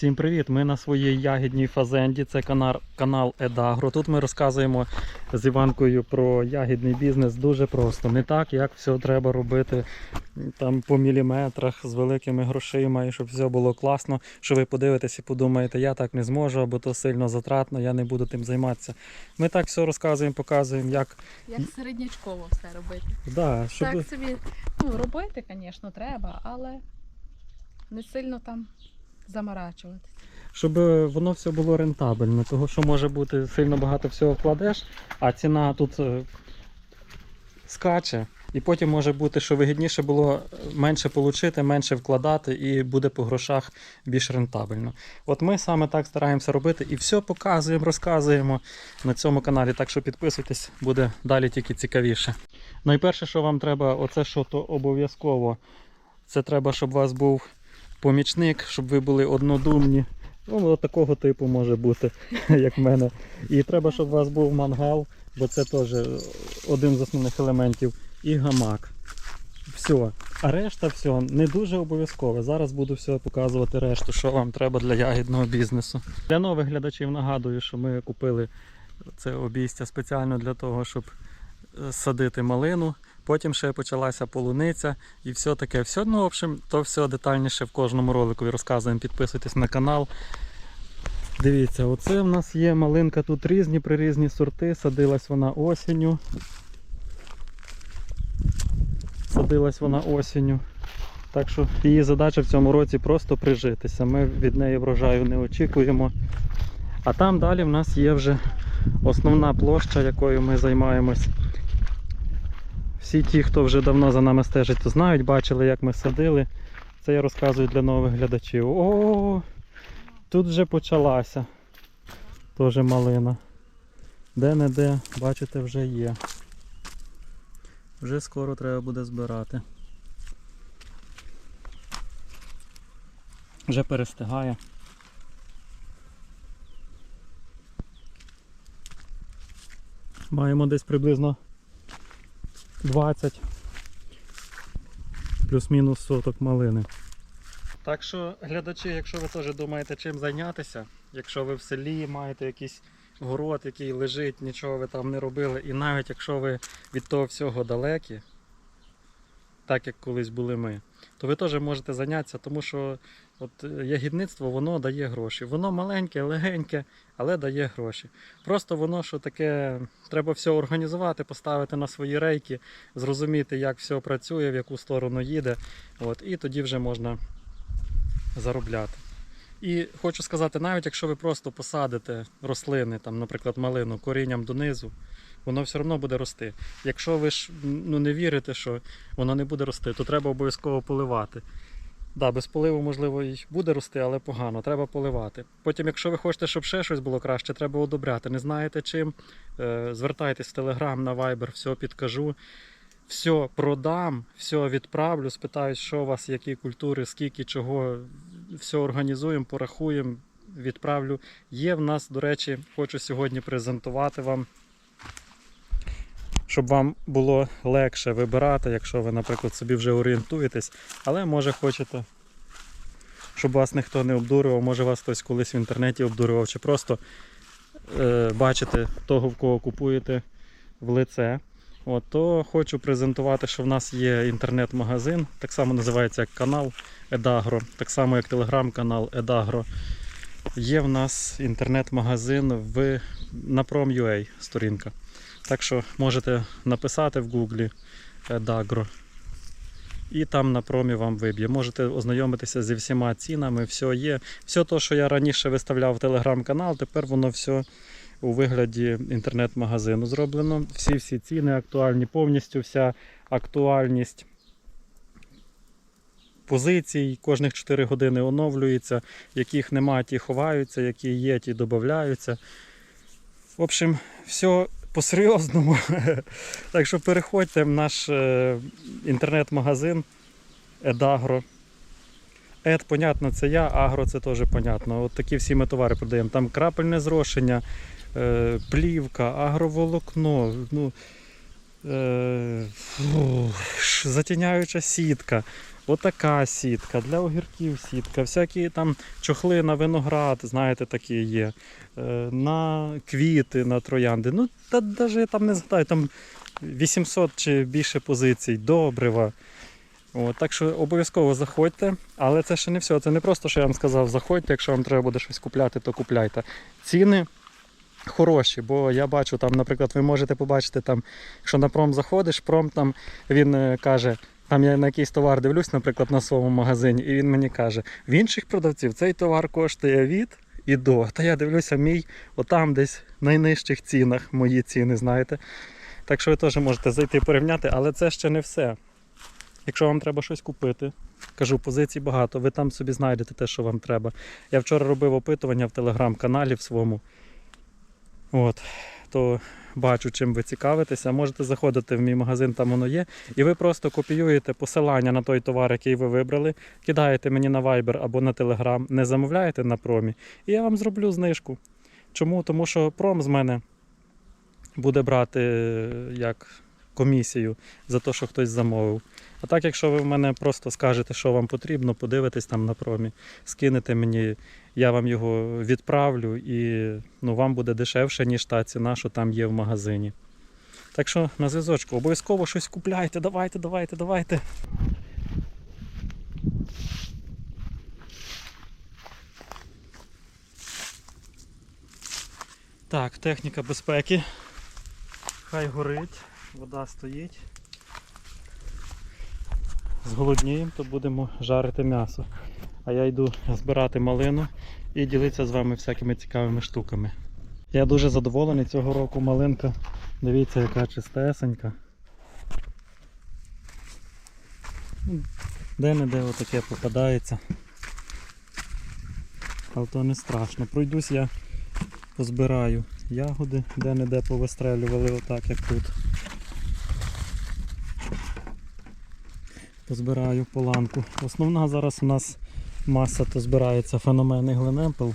Всім привіт! Ми на своїй ягідній фазенді. Це канал, канал Едагро. Тут ми розказуємо з Іванкою про ягідний бізнес дуже просто. Не так, як все треба робити там по міліметрах з великими грошима, і щоб все було класно. Що ви подивитесь і подумаєте, я так не зможу, або то сильно затратно, я не буду тим займатися. Ми так все розказуємо, показуємо, як Як середнячково все робити. да, щоб Так собі ну, робити, звісно, треба, але не сильно там заморачуватися. щоб е, воно все було рентабельно. Того, що може бути сильно багато всього вкладеш, а ціна тут е, скаче. І потім може бути, що вигідніше було менше отримати, менше вкладати, і буде по грошах більш рентабельно. От ми саме так стараємося робити і все показуємо, розказуємо на цьому каналі. Так що підписуйтесь, буде далі тільки цікавіше. Найперше, що вам треба, оце що то обов'язково. Це треба, щоб у вас був помічник, щоб ви були однодумні. Ну, такого типу може бути, як в мене. І треба, щоб у вас був мангал, бо це теж один з основних елементів. І гамак. Все. А решта все не дуже обов'язково. Зараз буду все показувати решту, що вам треба для ягідного бізнесу. Для нових глядачів нагадую, що ми купили це обійстя спеціально для того, щоб е, садити малину. Потім ще почалася полуниця і все таке. Все, ну, в общем, то все детальніше в кожному ролику розказуємо. Підписуйтесь на канал. Дивіться, оце в нас є малинка тут різні прирізні сорти. Садилась вона осінню. Садилась вона осінню. Так що її задача в цьому році просто прижитися. Ми від неї врожаю не очікуємо. А там далі в нас є вже основна площа, якою ми займаємось. Всі ті, хто вже давно за нами стежить, то знають, бачили, як ми садили. Це я розказую для нових глядачів. О, тут вже почалася. Теж малина. Де-не-де, бачите, вже є. Вже скоро треба буде збирати. Вже перестигає. Маємо десь приблизно 20 плюс-мінус соток малини. Так що, глядачі, якщо ви теж думаєте чим зайнятися, якщо ви в селі маєте якийсь город, який лежить, нічого ви там не робили, і навіть якщо ви від того всього далекі, так як колись були ми, то ви теж можете зайнятися, тому що от е, ягідництво воно дає гроші. Воно маленьке, легеньке, але дає гроші. Просто воно що таке, треба все організувати, поставити на свої рейки, зрозуміти, як все працює, в яку сторону їде. От, і тоді вже можна заробляти. І хочу сказати, навіть якщо ви просто посадите рослини, там, наприклад, малину корінням донизу, воно все одно буде рости. Якщо ви ж ну, не вірите, що воно не буде рости, то треба обов'язково поливати. Да, без поливу, можливо, і буде рости, але погано, треба поливати. Потім, якщо ви хочете, щоб ще щось було краще, треба одобряти. Не знаєте чим, е, звертайтесь в Telegram, на Viber, все підкажу. Все продам, все відправлю, спитають, що у вас, які культури, скільки, чого, все організуємо, порахуємо, відправлю. Є в нас, до речі, хочу сьогодні презентувати вам, щоб вам було легше вибирати, якщо ви, наприклад, собі вже орієнтуєтесь, але може хочете, щоб вас ніхто не обдурював, може вас хтось колись в інтернеті обдурював, чи просто е, бачите того, в кого купуєте в лице. От, то хочу презентувати, що в нас є інтернет-магазин, так само називається як канал Едагро, так само як телеграм-канал Едагро. Є в нас інтернет-магазин в на Prom.ua сторінка. Так що можете написати в гуглі Едагро. І там на промі вам виб'є. Можете ознайомитися зі всіма цінами, все є. Все те, що я раніше виставляв в телеграм-канал, тепер воно все у вигляді інтернет-магазину зроблено. Всі всі ціни актуальні, повністю вся актуальність позицій кожних 4 години оновлюється. Яких нема, ті ховаються, які є, ті додаються. В общем, все по-серйозному. Так що переходьте в наш е, інтернет-магазин Едагро. Ед, понятно, це я, агро це теж понятно. От такі всі ми товари продаємо. Там крапельне зрошення, е, плівка, агроволокно, ну, е, затіняюча сітка. Отака сітка, для огірків сітка, всякі там чохли на виноград, знаєте, такі є. Е, на квіти, на троянди. Ну, та навіть там не згадаю, там 800 чи більше позицій, добрива. От, так що обов'язково заходьте, але це ще не все. Це не просто, що я вам сказав, заходьте, якщо вам треба буде щось купляти, то купляйте. Ціни хороші, бо я бачу, там, наприклад, ви можете побачити, там, якщо на пром заходиш, пром там він е, каже. Там я на якийсь товар дивлюсь, наприклад, на своєму магазині, і він мені каже: в інших продавців цей товар коштує від і до. Та я дивлюся, мій отам десь в найнижчих цінах, мої ціни, знаєте. Так що ви теж можете зайти порівняти, але це ще не все. Якщо вам треба щось купити, кажу, позицій багато, ви там собі знайдете те, що вам треба. Я вчора робив опитування в телеграм-каналі в своєму. От, то бачу, чим ви цікавитеся. Можете заходити в мій магазин, там воно є. І ви просто копіюєте посилання на той товар, який ви вибрали, кидаєте мені на Viber або на Telegram, не замовляєте на промі, і я вам зроблю знижку. Чому? Тому що пром з мене буде брати е, як комісію за те, що хтось замовив. А так, якщо ви в мене просто скажете, що вам потрібно, подивитесь там на промі, скинете мені, я вам його відправлю і ну, вам буде дешевше, ніж та ціна, що там є в магазині. Так що на зв'язочку, обов'язково щось купляйте, давайте, давайте, давайте. Так, техніка безпеки. Хай горить, вода стоїть. Зголодніємо, то будемо жарити м'ясо. А я йду збирати малину і ділитися з вами всякими цікавими штуками. Я дуже задоволений цього року малинка. Дивіться, яка чистесенька. Де-не-де отаке попадається. Але то не страшно. Пройдусь я позбираю ягоди, де-не-де повистрелювали отак, як тут. Позбираю поланку. Основна зараз у нас маса то збирається феномен і глинемпел.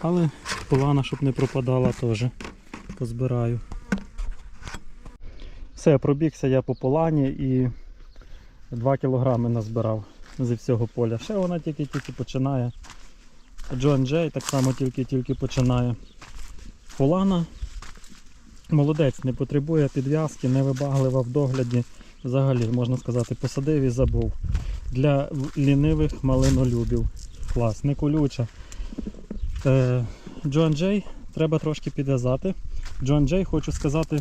Але полана, щоб не пропадала, теж позбираю. Все, пробігся я по полані і 2 кілограми назбирав зі всього поля. Ще вона тільки-тільки починає. Джон Джей так само тільки-тільки починає. Полана молодець, не потребує підв'язки, не вибаглива в догляді. Взагалі, можна сказати, посадив і забув. Для лінивих малинолюбів. Клас, не колюча. Е, Джон Джей треба трошки підв'язати. Джон Джей, хочу сказати,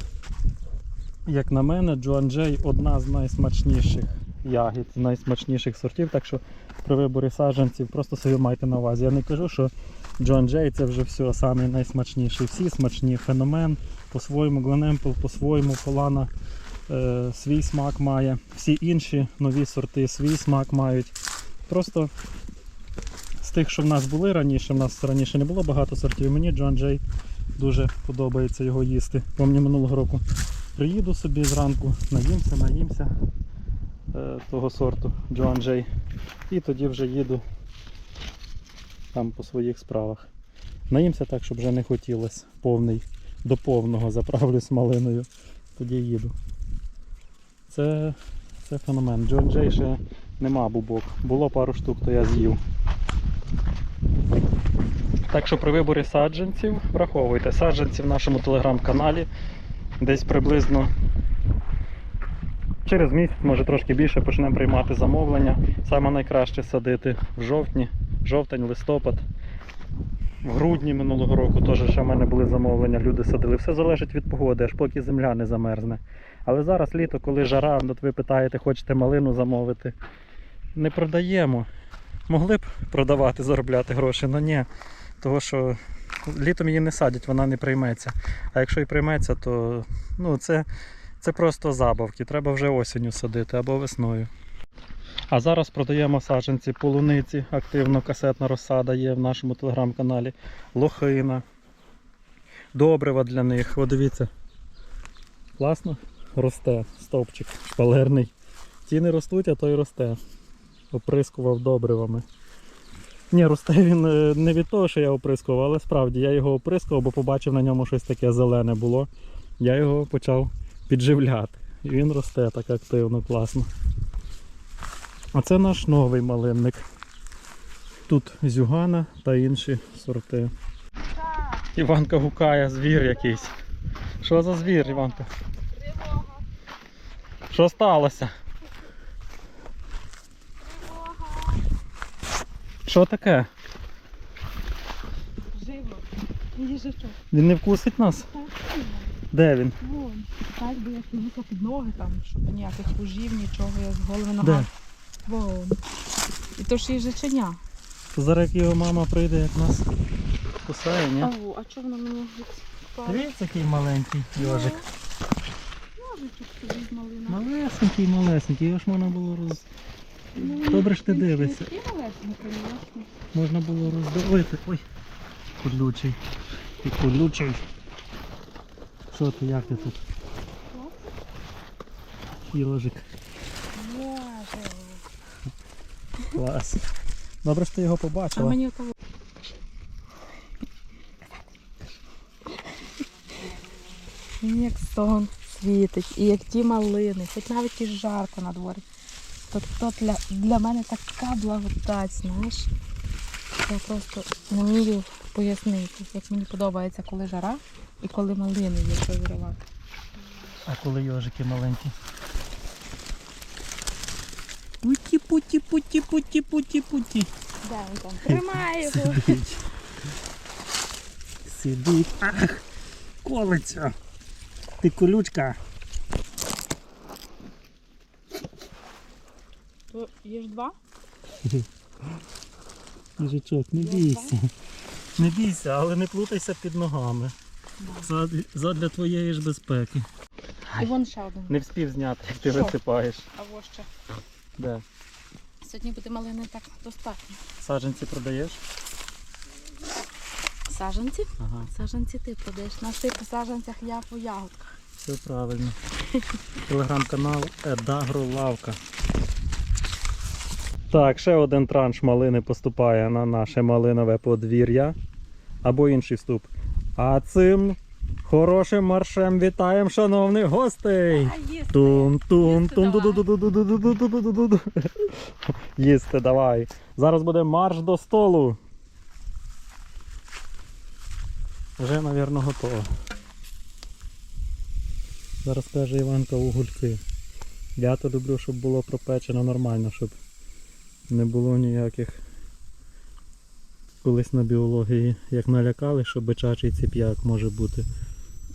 як на мене, Джон Джей одна з найсмачніших ягід, найсмачніших сортів. Так що при виборі саджанців просто собі майте на увазі. Я не кажу, що Джон Джей це вже все самий найсмачніший. Всі смачні феномен, по-своєму Гленемпл, по-своєму Полана е, свій смак має. Всі інші нові сорти свій смак мають. Просто з тих, що в нас були раніше, в нас раніше не було багато сортів. Мені Джон Джей дуже подобається його їсти. Пам'ятаю минулого року приїду собі зранку, наїмся, наїмся е, того сорту Джон Джей. І тоді вже їду там по своїх справах. Наїмся так, щоб вже не хотілося повний, до повного заправлюсь малиною. Тоді їду. Це, це феномен. Джон Джей ще нема бубок. Було пару штук, то я з'їв. Так що при виборі саджанців враховуйте. Саджанці в нашому телеграм-каналі десь приблизно через місяць, може трошки більше, почнемо приймати замовлення. Саме найкраще садити в жовтні, жовтень, листопад. В грудні минулого року теж ще в мене були замовлення, люди садили. Все залежить від погоди, аж поки земля не замерзне. Але зараз літо, коли жара, от ви питаєте, хочете малину замовити. Не продаємо. Могли б продавати, заробляти гроші, але ні. Того що літом її не садять, вона не прийметься. А якщо і прийметься, то ну, це, це просто забавки. Треба вже осінню садити або весною. А зараз продаємо саджанці полуниці, активно касетна розсада є в нашому телеграм-каналі. Лохина. Добрива для них. О, дивіться. Класно росте стовпчик шпалерний. Ціни ростуть, а той росте. Оприскував добривами. Ні, росте він е, не від того, що я оприскував, але справді я його оприскував, бо побачив на ньому щось таке зелене було. Я його почав підживляти. І він росте так активно, класно. А це наш новий малинник. Тут зюгана та інші сорти. Іванка гукає, звір якийсь. Що за звір, Іванка? Тривога, Що сталося? тривога. Що таке? Живо. Їжачок. Він не вкусить нас? Так, Де він? вон. Так би я сиділа під ноги там, щоб ніяких ужів, нічого, я з голими Де? Вон. І то ж їжаченя. Зараз як його мама прийде, як нас кусає, ні? Ау, а чого воно мені відпало? Дивіться, який маленький йожик. Ножичок собі з малина. Малесенький, малесенький, його ж можна було роз... Добре ж ти Він дивишся. такий малесенький, ясно. Можна було роздавити. Ой, колючий. Ти колючий. Що ти, як ти тут? Йожик. Клас. Добре, що ти його А побачила. мені того. Він як сон світить, і як ті малини, хоч навіть і жарко на дворі. То, то для, для мене така благодать, знаєш. Я просто не вмію пояснити, як мені подобається, коли жара і коли малини є що. А коли йожики маленькі? Путі, путі, путі, путі, путі. Де він там? Тримай його! Сидить. Сидить. Ах, колиться. Ти колючка. То є ж два? Їжачок, не бійся. Не бійся, але не плутайся під ногами. Зад- Задля твоєї ж безпеки. І вон ще один. Не встиг зняти, як ти Що? висипаєш. А ось ще. Де? Сьогодні буде малини так достатньо. Саджанці продаєш? Саженці? Ага, Саженці ти продаєш. На ти по саженцях, я по ягодках. все правильно. Телеграм-канал Едагро Лавка. Так, ще один транш малини поступає на наше малинове подвір'я. Або інший вступ. А цим Хорошим маршем вітаємо, шановних гостей! тум тум Їсти, давай. Зараз буде марш до столу. Вже, мабуть, готово. Зараз каже Іванка угульки. Я то люблю, щоб було пропечено нормально, щоб не було ніяких Колись на біології як налякали, що бичачий ціп'як може бути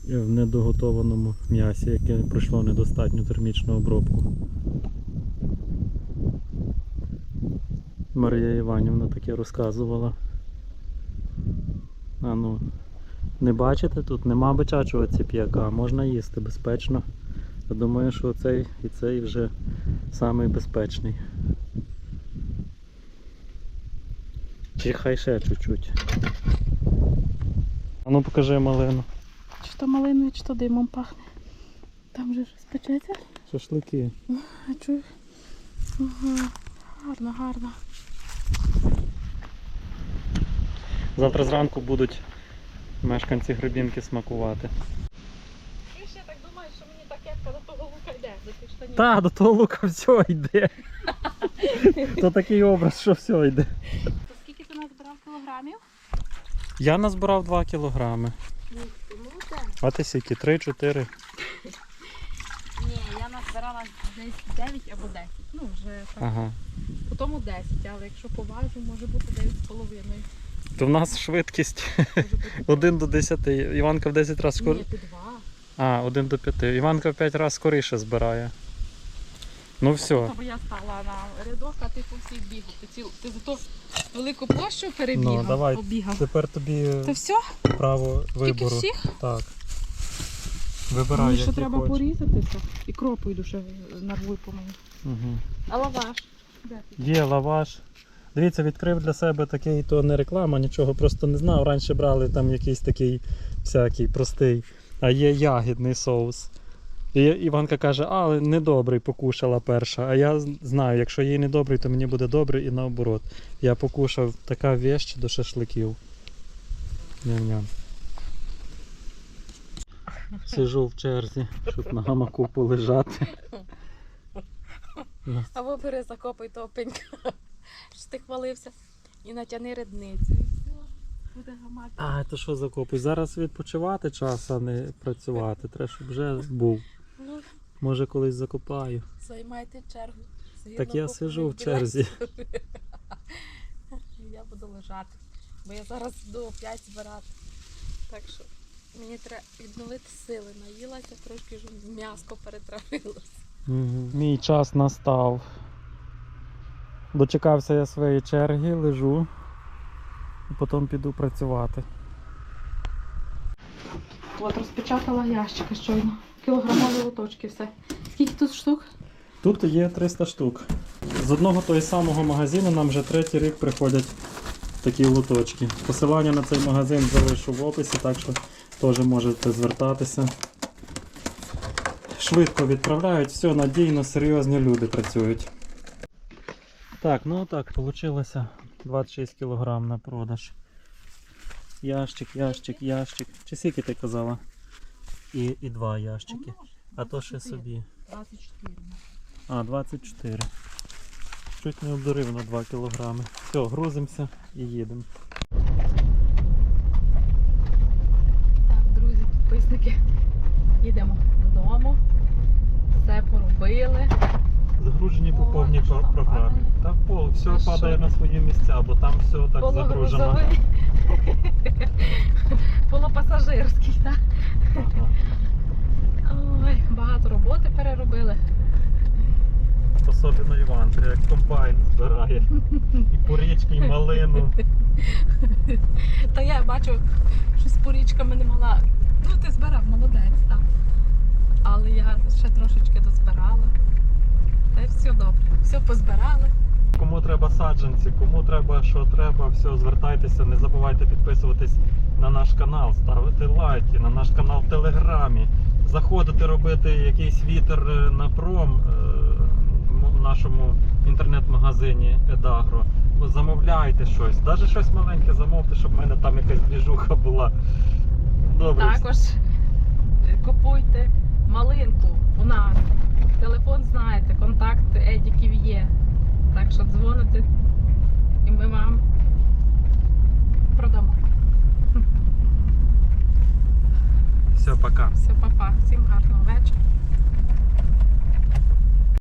в недоготованому м'ясі, яке пройшло недостатню термічну обробку. Марія Іванівна таке розказувала. А ну, не бачите, тут нема бичачого ціп'яка, можна їсти безпечно. Я думаю, що цей і цей вже самий. Чи хай ще чуть-чуть. А ну покажи малину. Чи то малиною, чи то димом пахне. Там же щось печеться. Шашлики. А чую. Гарно, гарно. Завтра зранку будуть мешканці Гребінки смакувати. Ти ще так думаєш, що мені такетка до того лука йде, до тих штанів. Та, до того лука все йде. То такий образ, що все йде. То скільки ти назбирав кілограмів? Я назбирав 2 кілограми. А ти скільки? 3-4. Ні, я назбирала десь 9 або 10. Ну, вже так. Ага. По тому 10, але якщо поважу, може бути 9,5. То в нас швидкість Може 1 до 10. Іванка в 10 разів скор... Ні, ти 2. А, 1 до 5. Іванка в 5 разів скоріше збирає. Ну все. Бо я стала на рядок, а ти по всіх бігу. Ти, ціл... ти за ту велику площу перебігав, Ну, давай. обігав. Тепер тобі Це все? право Тільки вибору. всіх? Так. Вибирай, Мені ще треба хочеш. порізатися. І кропою дуже нарвуй по мені. Угу. А лаваш? Де ти? Є лаваш. Дивіться, відкрив для себе такий, то не реклама, нічого просто не знав. Раніше брали там якийсь такий всякий простий, а є ягідний соус. І Іванка каже, а, але недобрий покушала перша. А я знаю, якщо їй недобрий, то мені буде добре і наоборот. Я покушав така вещь до шашликів. Ням-ням. Сижу в черзі, щоб на гамаку полежати. Або бери закопай того пенька, що ти хвалився, і натяни все, буде гамак. А, то що закопуй? Зараз відпочивати час, а не працювати. Треба, щоб вже був. Може колись закопаю. займайте чергу. Згідно Так я сижу в черзі. Я буду лежати, бо я зараз йду опять збирати. Так що мені треба відновити сили. Наїлася, трошки ж м'яско перетравилося. Мій час настав. Дочекався я своєї черги, лежу. І потім піду працювати. От розпечатала ящика щойно. Кілограмові лоточки все. Скільки тут штук? Тут є 300 штук. З одного того самого магазину нам вже третій рік приходять такі лоточки. Посилання на цей магазин залишу в описі, так що теж можете звертатися. Швидко відправляють, все надійно, серйозні люди працюють. Так, ну так, вийшло 26 кг на продаж. Ящик, ящик, ящик. Чи скільки ти казала? І, і два ящики. А то ще собі. 24. А, 24. Чуть не обдурив на 2 кілограми. Все, грузимося і їдемо. Так, друзі, підписники, їдемо додому. Все поробили. Загружені по повній що програмі. Та пол, все А що падає на свої місця, бо там все так загружено. Полопасажирський, так? Ой, багато роботи переробили. Особливо Іванка, як комбайн збирає. І порічки, і малину. Та я бачу, що з порічками не мала. Ну, ти збирав, молодець, так. Але я ще трошечки дозбирала. Та й все добре. Все позбирали. Кому треба саджанці, кому треба, що треба, все, звертайтеся, не забувайте підписуватись на наш канал, ставити лайки, на наш канал в Телеграмі, заходити робити якийсь вітер е, на пром е, в нашому інтернет-магазині Едагро. Замовляйте щось, навіть щось маленьке замовте, щоб в мене там якась двіжуха була. Добре. Також купуйте малинку у нас. Телефон знаєте, контакт Едіків є. Так що дзвоните і ми вам продамо. Все, пока. Все, папа. Всім гарного вечора.